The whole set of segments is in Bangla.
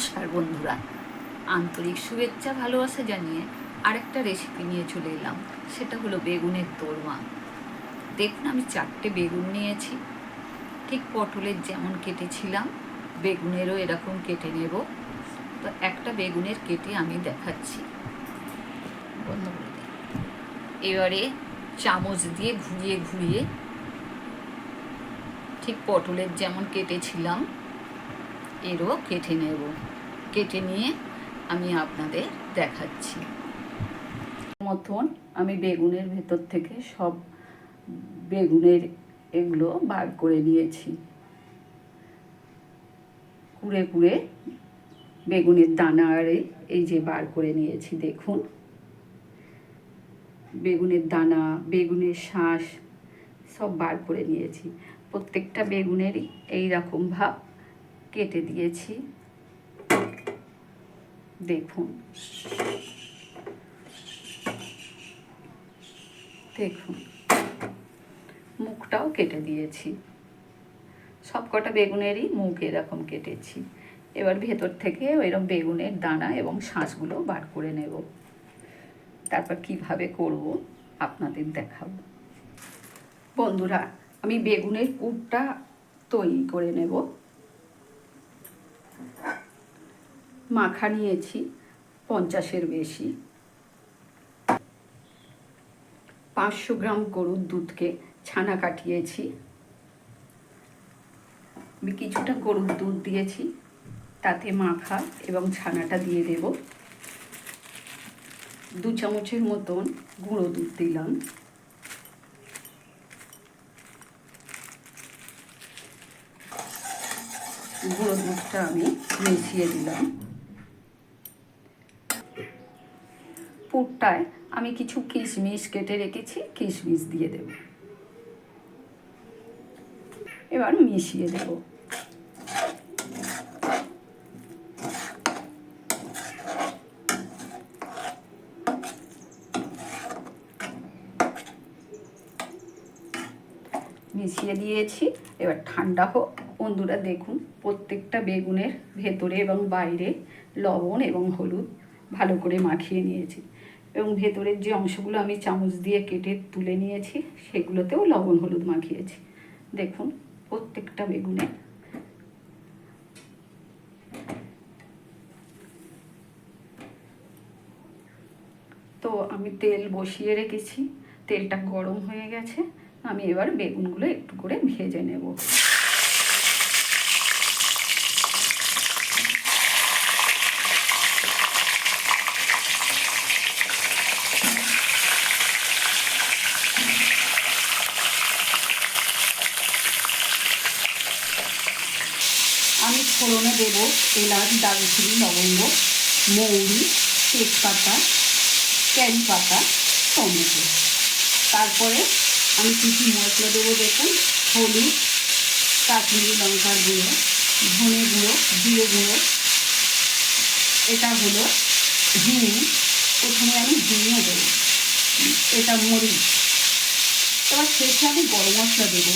নমস্কার বন্ধুরা। আন্তরিক শুভেচ্ছা, ভালোবাসা জানিয়ে আরেকটা রেসিপি নিয়ে চলে এলাম। সেটা হলো বেগুনের দোরমা। দেখুন, আমি চারটে বেগুন নিয়েছি। ঠিক পটলের যেমন কেটেছিলাম, বেগুনেরও এরকম কেটে নেব। তো একটা বেগুনের কেটে আমি দেখাচ্ছি। এবারে চামচ দিয়ে ঘুরিয়ে ঘুরিয়ে ঠিক পটলের যেমন কেটেছিলাম, এরও কেটে নেব। কেটে নিয়ে আমি আপনাদের দেখাচ্ছি। মতন আমি বেগুনের ভেতর থেকে সব বেগুনের এগুলো বার করে নিয়েছি। কুড়ে কুড়ে বেগুনের দানা আরে এই যে বার করে নিয়েছি, দেখুন। বেগুনের দানা, বেগুনের শ্বাস সব বার করে নিয়েছি। প্রত্যেকটা বেগুনেরই এই রকম ভাব কেটে দিয়েছি। দেখুন। দেখুন। মুখটাও কেটে দিয়েছি। সব কটা বেগুনেরই মুখ এরকম কেটেছি। এবার ভেতর থেকে ওইরকম বেগুনের দানা এবং শাঁসগুলো বার করে নেব। তারপর কীভাবে করব আপনাদের দেখাবো। বন্ধুরা, আমি বেগুনের পুরটা তৈরি করে নেব। মাখা নিয়েছি, পঞ্চাশের বেশি। পাঁচশো গ্রাম গরুর দুধকে ছানা কাটিয়েছি। আমি কিছুটা গরুর দুধ দিয়েছি, তাতে মাখা এবং ছানাটা দিয়ে দেব। দু চামচের মতন গুঁড়ো দুধ দিলাম। গুঁড়ো দুধটা আমি মিশিয়ে দিলাম। পুরটায় আমি কিছু কিশমিশ কেটে রেখেছি, কিশমিশ দিয়ে দেব। এবার মিশিয়ে দেব। মিশিয়ে দিয়েছি, এবার ঠান্ডা হোক। বন্ধুরা, দেখুন, প্রত্যেকটা বেগুনের ভেতরে এবং বাইরে লবণ এবং হলুদ ভালো করে মাখিয়ে নিয়েছি। এবং ভেতরের যে অংশগুলো আমি চামচ দিয়ে কেটে তুলে নিয়েছি, সেগুলোতেও লবণ হলুদ মাখিয়েছি। দেখুন, প্রত্যেকটা বেগুনে তো আমি তেল বসিয়ে রেখেছি, তেলটা গরম হয়ে গেছে, আমি এবার বেগুনগুলো একটু করে ভেজে নেব আমি ফোড়নে দেব এলাচ, দারুচিনি, লবঙ্গ, মৌরি, তেজপাতা ক্যারি পাতা টমেটো। তারপরে আমি কিছু মশলা দেবো দেখুন? হলুদ, কাশ্মীরি লঙ্কার গুঁড়ো, ধনে গুঁড়ো, জিরে গুঁড়ো। এটা হলো হিং প্রথমে আমি হিঙে দেবো। এটা মরিচ। এবার শেষে আমি গরম মশলা দেবো।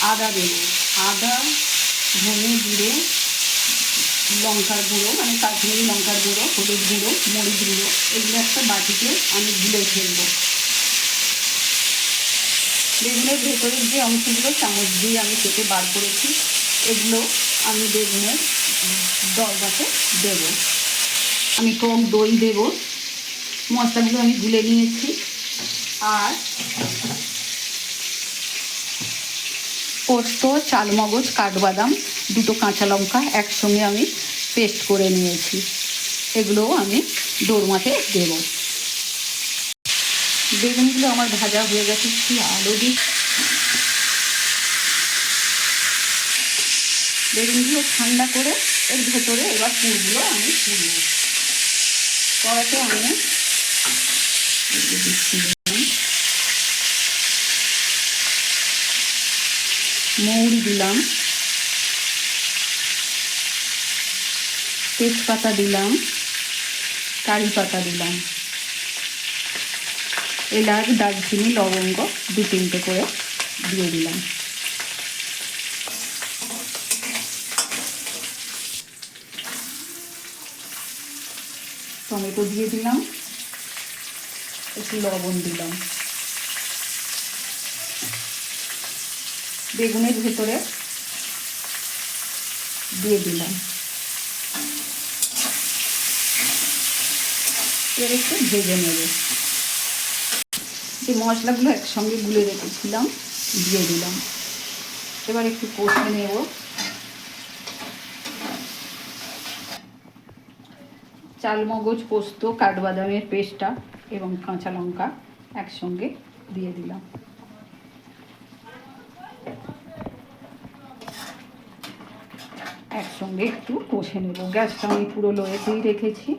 আদা দেবো। আদা, ধনে জিরে লঙ্কার গুঁড়ো মানে কাশ্মীরি লঙ্কার গুঁড়ো, হলুদ গুঁড়ো, মরিচ গুঁড়ো, এগুলো একটা বাটিতে আমি গুলে ফেলব। বেগুনের ভেতরের যে অংশগুলো, চামচ দিয়ে আমি কেটে বার করেছি, এগুলো আমি বেগুনের দরগাতে দেব। আমি টক দই দেব। মশলাগুলো আমি গুলে নিয়েছি। আর পোস্ত, চালমগজ, কাঠবাদাম, দুটো কাঁচা লঙ্কা একসঙ্গে আমি পেস্ট করে নিয়েছি। এগুলোও আমি দোরমাতে দেবো। বেগুনগুলো আমার ভাজা হয়ে গেছে কি আলু দিই বেগুনগুলো ঠান্ডা করে এর ভেতরে এবার পুরগুলো আমি পুরব কড়াতে আমি দিচ্ছি মৌরি দিলাম। তেজপাতা দিলাম। কারি পাতা দিলাম। এলাচ, দারচিনি, লবঙ্গ দু তিনটে করে দিয়ে দিলাম। টমেটো দিয়ে দিলাম। একটু লবণ দিলাম। বেগুনের ভেতরে দিয়ে দিলাম। এবার একটু ভেজে নেব। যে মশলাগুলো একসঙ্গে গুলে রেখেছিলাম, দিয়ে দিলাম। এবার একটু কষে নেব। চালমগজ, পোস্ত, কাঠবাদামের পেস্টটা এবং কাঁচা লঙ্কা একসঙ্গে দিয়ে দিলাম। একসঙ্গে একটু কষে নেব। গ্যাসটা আমি পুরো লোয়েতেই রেখেছি।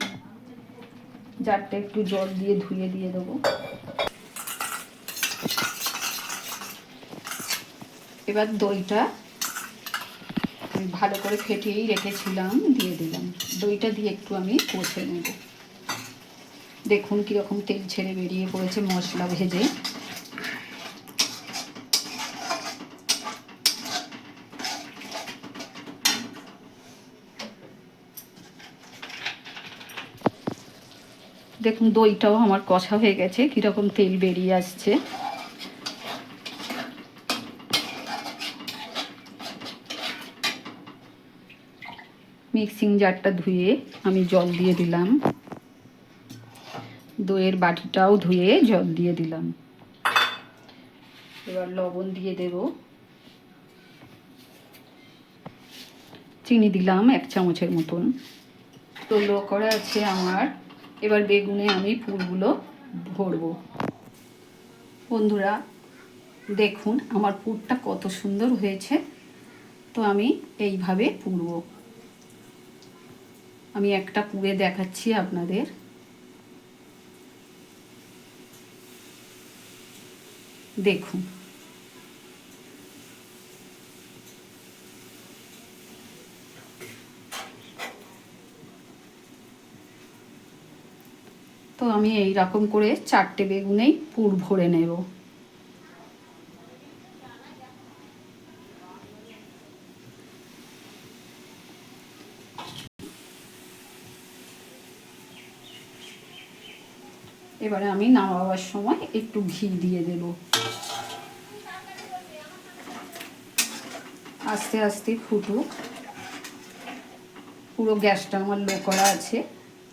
জারটা একটু জল দিয়ে ধুয়ে দিয়ে দেবো। এবার দইটা আমি ভালো করে ফেটিয়েই রেখেছিলাম, দিয়ে দিলাম। দইটা দিয়ে একটু আমি কষে নেব। দেখুন কীরকম তেল ছেড়ে বেরিয়ে পড়েছে মশলা ভেজে। দেখুন, দইটাও আমার কষা হয়ে গেছে, কীরকম তেল বেরিয়ে আসছে। মিক্সিং জারটা ধুয়ে আমি জল দিয়ে দিলাম। দইয়ের বাটিটাও ধুয়ে জল দিয়ে দিলাম। এবার লবণ দিয়ে দেব। চিনি দিলাম এক চামচের মতন। তো লো করে আছে আমার এবার বেগুনে আমি পুরগুলো ভরবো। বন্ধুরা, দেখুন আমার পুরটা কত সুন্দর হয়েছে। তো আমি এইভাবে পুরব। আমি একটা পুড়ে দেখাচ্ছি আপনাদের। দেখুন তো আমি এই রকম করে চারটে বেগুনেই পুর ভরে নেব। এবারে আমি নামাবার সময় একটু ঘি দিয়ে দেব। আস্তে আস্তে ফুটুক। পুরো গ্যাসটা আমার লো করা আছে।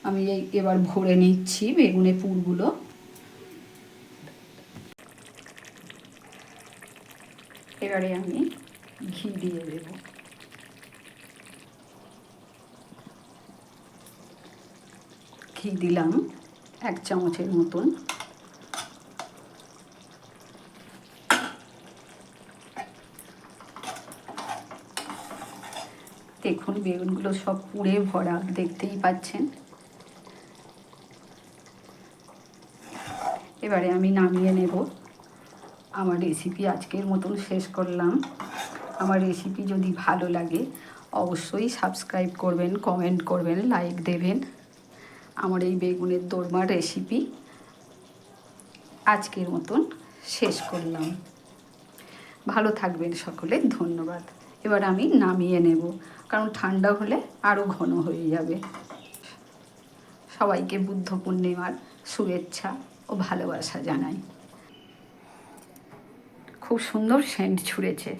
আমি এই এবার ভরে নিচ্ছি বেগুনে পুরগুলো। এবারে আমি ঘি দিয়ে দেব। ঘি দিলাম এক চামচের মতন। দেখুন বেগুনগুলো সব পুড়ে ভরা, দেখতেই পাচ্ছেন। এবারে আমি নামিয়ে নেব। আমার রেসিপি আজকের মতন শেষ করলাম। আমার রেসিপি যদি ভালো লাগে, অবশ্যই সাবস্ক্রাইব করবেন কমেন্ট করবেন লাইক দেবেন। আমার এই বেগুনের দোরমার রেসিপি আজকের মতন শেষ করলাম। ভালো থাকবেন সকলে, ধন্যবাদ। এবার আমি নামিয়ে নেব, কারণ ঠান্ডা হলে আরও ঘন হয়ে যাবে। সবাইকে বুদ্ধ পূর্ণিমার শুভেচ্ছা। ও ভালোবাসা জানাই। খুব সুন্দর সেন্ট ছুঁড়েছে।